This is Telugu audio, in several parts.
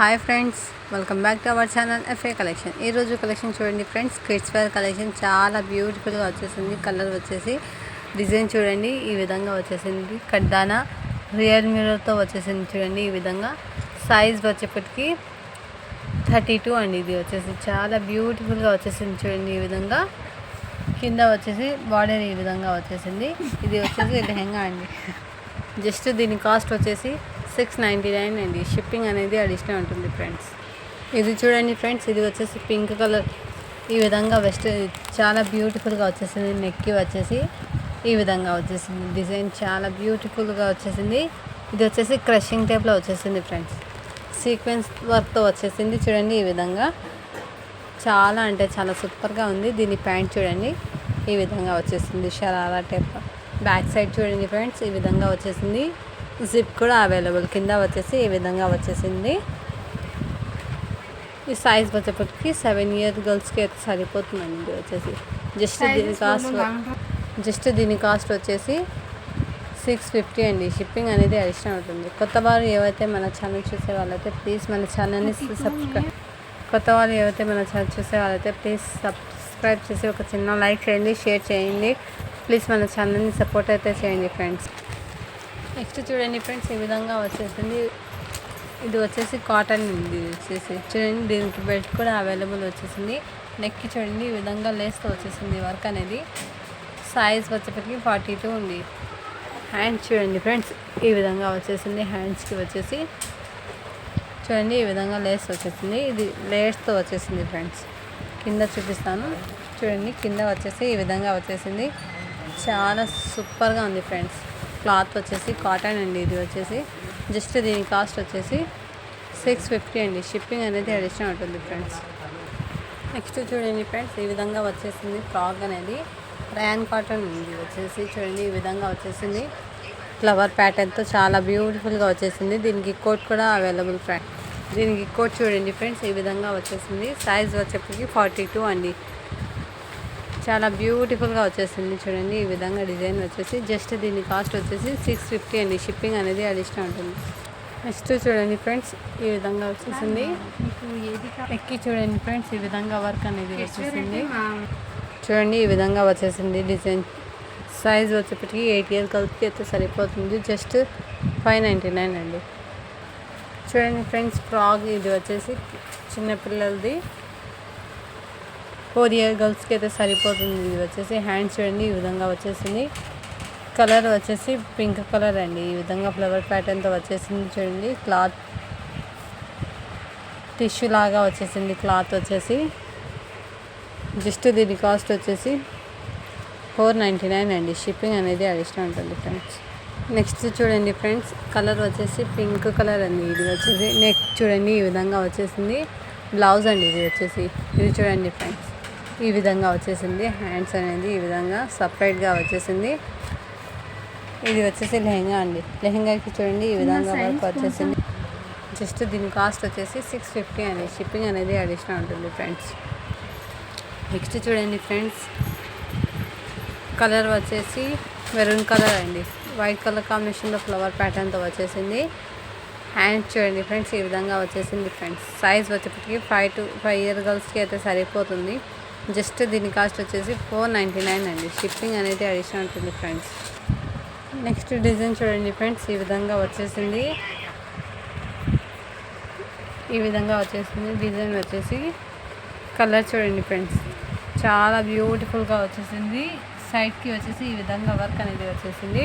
Hi friends welcome back to our channel F A collection ఈరోజు కలెక్షన్ చూడండి ఫ్రెండ్స్ కిడ్స్ వేర్ కలెక్షన్ చాలా బ్యూటిఫుల్గా వచ్చేసింది. కలర్ వచ్చేసి డిజైన్ చూడండి ఈ విధంగా వచ్చేసింది. కడ్డానా రియల్ మిర్రర్తో వచ్చేసింది చూడండి ఈ విధంగా. సైజ్ వచ్చేప్పటికి థర్టీ టూ అండి ఇది వచ్చేసి. చాలా బ్యూటిఫుల్గా వచ్చేసింది చూడండి ఈ విధంగా. కింద వచ్చేసి బార్డర్ ఈ విధంగా వచ్చేసింది. ఇది వచ్చేసి లెహంగా అండి. జస్ట్ దీని కాస్ట్ వచ్చేసి సిక్స్ నైంటీ నైన్ అండి. షిప్పింగ్ అనేది అడిషనల్ ఉంటుంది ఫ్రెండ్స్ ఇది చూడండి ఫ్రెండ్స్ ఇది వచ్చేసి పింక్ కలర్ ఈ విధంగా వెస్ట్ చాలా బ్యూటిఫుల్గా వచ్చేసింది. నెక్కి వచ్చేసి ఈ విధంగా వచ్చేసింది. డిజైన్ చాలా బ్యూటిఫుల్గా వచ్చేసింది. ఇది వచ్చేసి క్రషింగ్ టైప్లో వచ్చేసింది ఫ్రెండ్స్ సీక్వెన్స్ వర్క్తో వచ్చేసింది చూడండి ఈ విధంగా. చాలా అంటే చాలా సూపర్గా ఉంది. దీని ప్యాంట్ చూడండి. ఈ విధంగా వచ్చేసింది. షరారా టైప్ బ్యాక్ సైడ్ చూడండి ఫ్రెండ్స్ ఈ విధంగా వచ్చేసింది. జిప్ కూడా అవైలబుల్. కింద వచ్చేసి ఈ విధంగా వచ్చేసింది. ఈ సైజ్ వచ్చేప్పటికి సెవెన్ ఇయర్ గర్ల్స్కి అయితే సరిపోతుందండి వచ్చేసి. జస్ట్ దీని కాస్ట్ జస్ట్ దీని కాస్ట్ వచ్చేసి సిక్స్ ఫిఫ్టీ అండి. షిప్పింగ్ అనేది అడిషనల్ అవుతుంది కొత్త వారు ఏవైతే మన ఛానల్ చూసే వాళ్ళైతే ప్లీజ్ మన ఛానల్ని సబ్స్క్రైబ్ కొత్త వాళ్ళు ఏవైతే మన ఛానల్ చూసే వాళ్ళైతే ప్లీజ్ సబ్స్క్రైబ్ చేసి ఒక చిన్న లైక్ చేయండి షేర్ చేయండి. ప్లీజ్ మన ఛానల్ని సపోర్ట్ అయితే చేయండి ఫ్రెండ్స్. నెక్స్ట్ చూడండి ఫ్రెండ్స్ ఈ విధంగా వచ్చేసింది. ఇది వచ్చేసి కాటన్ ఇది వచ్చేసి. చూడండి దీనికి బెల్ట్ కూడా అవైలబుల్ వచ్చేసింది. నెక్కి చూడండి ఈ విధంగా లేస్తూ వచ్చేసింది వర్క్ అనేది. సైజ్ వచ్చేప్పటికి ఫార్టీ టూ ఉంది. హ్యాండ్స్ చూడండి ఫ్రెండ్స్ ఈ విధంగా వచ్చేసింది హ్యాండ్స్కి వచ్చేసి. చూడండి ఈ విధంగా లేస్ వచ్చేసింది. ఇది లేస్తో వచ్చేసింది ఫ్రెండ్స్. కింద చూపిస్తాను. చూడండి కింద వచ్చేసి ఈ విధంగా వచ్చేసింది. చాలా సూపర్గా ఉంది ఫ్రెండ్స్. క్లాత్ వచ్చేసి కాటన్ అండి ఇది వచ్చేసి. జస్ట్ దీని కాస్ట్ వచ్చేసి సిక్స్ ఫిఫ్టీ అండి. షిప్పింగ్ అనేది అడిషనల్ ఉంటుంది ఫ్రెండ్స్. నెక్స్ట్ చూడండి ఫ్రెండ్స్ ఈ విధంగా వచ్చేసింది ఫ్రాక్ అనేది. ర్యాన్ కాటన్ ఉంది వచ్చేసి చూడండి ఈ విధంగా వచ్చేసింది. ఫ్లవర్ ప్యాటర్న్తో చాలా బ్యూటిఫుల్గా వచ్చేసింది. దీనికి కోట్ కూడా అవైలబుల్ ఫ్రెండ్ దీనికి కోట్ చూడండి ఫ్రెండ్స్ ఈ విధంగా వచ్చేసింది. సైజ్ వచ్చేప్పటికి ఫార్టీ టూ అండి. చాలా బ్యూటిఫుల్గా వచ్చేసింది చూడండి. ఈ విధంగా డిజైన్ వచ్చేసి జస్ట్ దీని కాస్ట్ వచ్చేసి సిక్స్ ఫిఫ్టీ అండి. షిప్పింగ్ అనేది అడిషనల్ ఉంటుంది. నెక్స్ట్ చూడండి ఫ్రెండ్స్ ఈ విధంగా వచ్చేసింది. ఎక్కి చూడండి ఫ్రెండ్స్ ఈ విధంగా వర్క్ అనేది వచ్చేసింది. చూడండి ఈ విధంగా వచ్చేసింది డిజైన్. సైజ్ వచ్చేప్పటికి ఎయిట్ ఇయర్ కలిపి అయితే సరిపోతుంది. జస్ట్ ఫైవ్ నైంటీ నైన్ అండి. చూడండి ఫ్రెండ్స్ ఫ్రాగ్ ఇది వచ్చేసి చిన్నపిల్లలది ఫోర్ ఇయర్ గర్ల్స్కి అయితే సరిపోతుంది. ఇది వచ్చేసి హ్యాండ్స్ చూడండి ఈ విధంగా వచ్చేసింది. కలర్ వచ్చేసి పింక్ కలర్ అండి. ఈ విధంగా ఫ్లవర్ ప్యాటర్న్తో వచ్చేసింది చూడండి క్లాత్. టిష్యూ లాగా వచ్చేసింది క్లాత్ వచ్చేసి. జస్ట్ దీని కాస్ట్ వచ్చేసి ఫోర్ నైంటీ నైన్ అండి. షిప్పింగ్ అనేది అడిషనల్ ఉంటుంది ఫ్రెండ్స్. నెక్స్ట్ చూడండి ఫ్రెండ్స్ కలర్ వచ్చేసి పింక్ కలర్ అండి. ఇది వచ్చేసి నెక్ చూడండి ఈ విధంగా వచ్చేసింది. బ్లౌజ్ అండి ఇది వచ్చేసి. ఇది చూడండి ఫ్రెండ్స్. ఈ విధంగా వచ్చేసింది. హ్యాండ్స్ అనేది ఈ విధంగా సపరేట్గా వచ్చేసింది. ఇది వచ్చేసి లెహెంగా అండి. లెహెంగాకి చూడండి ఈ విధంగా వర్క్ వచ్చేసింది. జస్ట్ దీని కాస్ట్ వచ్చేసి సిక్స్ ఫిఫ్టీ అండి. షిప్పింగ్ అనేది అడిషనల్ ఉంటుంది ఫ్రెండ్స్ నెక్స్ట్ చూడండి ఫ్రెండ్స్ కలర్ వచ్చేసి మెరూన్ కలర్ అండి. వైట్ కలర్ కాంబినేషన్లో ఫ్లవర్ ప్యాటర్న్తో వచ్చేసింది. హ్యాండ్ చూడండి ఫ్రెండ్స్ ఈ విధంగా వచ్చేసింది ఫ్రెండ్స్ సైజ్ వచ్చేప్పటికి ఫైవ్ టు ఫైవ్ ఇయర్ గర్ల్స్కి అయితే సరిపోతుంది. జస్ట్ దీని కాస్ట్ వచ్చేసి ఫోర్ నైంటీ నైన్ అండి. షిప్పింగ్ అనేది అడిషనల్ ఉంటుంది ఫ్రెండ్స్ నెక్స్ట్ డిజైన్ చూడండి ఫ్రెండ్స్ ఈ విధంగా వచ్చేసింది. ఈ విధంగా వచ్చేసింది. డిజైన్ వచ్చేసి కలర్ చూడండి ఫ్రెండ్స్ చాలా బ్యూటిఫుల్గా వచ్చేసింది. సైడ్కి వచ్చేసి ఈ విధంగా వర్క్ అనేది వచ్చేసింది.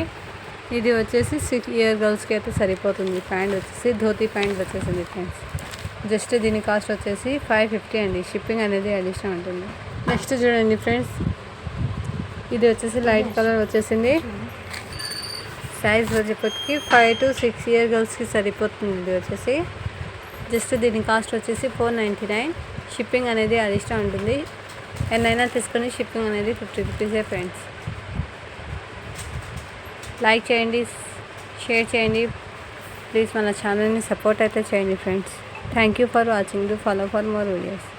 ఇది వచ్చేసి సిక్స్ ఇయర్ గర్ల్స్కి అయితే సరిపోతుంది. ప్యాంట్ వచ్చేసి ధోతి ప్యాంట్ వచ్చేసింది ఫ్రెండ్స్ జస్ట్ దీని కాస్ట్ వచ్చేసి ఫైవ్ ఫిఫ్టీ అండి. షిప్పింగ్ అనేది అడిషనల్ ఉంటుంది. నెక్స్ట్ చూడండి ఫ్రెండ్స్ ఇది వచ్చేసి లైట్ కలర్ వచ్చేసింది. సైజ్ వచ్చేప్పటికి ఫైవ్ టు సిక్స్ ఇయర్ గర్ల్స్కి సరిపోతుంది ఇది వచ్చేసి. జస్ట్ దీని కాస్ట్ వచ్చేసి ఫోర్ నైంటీ నైన్ షిప్పింగ్ అనేది అడిషనల్ ఉంటుంది. ఎన్నైనా తీసుకొని షిప్పింగ్ అనేది ఫిఫ్టీ రూపీసే ఫ్రెండ్స్ లైక్ చేయండి షేర్ చేయండి. ప్లీజ్ మన ఛానల్ని సపోర్ట్ అయితే చేయండి friends Thank you for watching. Do follow for more videos.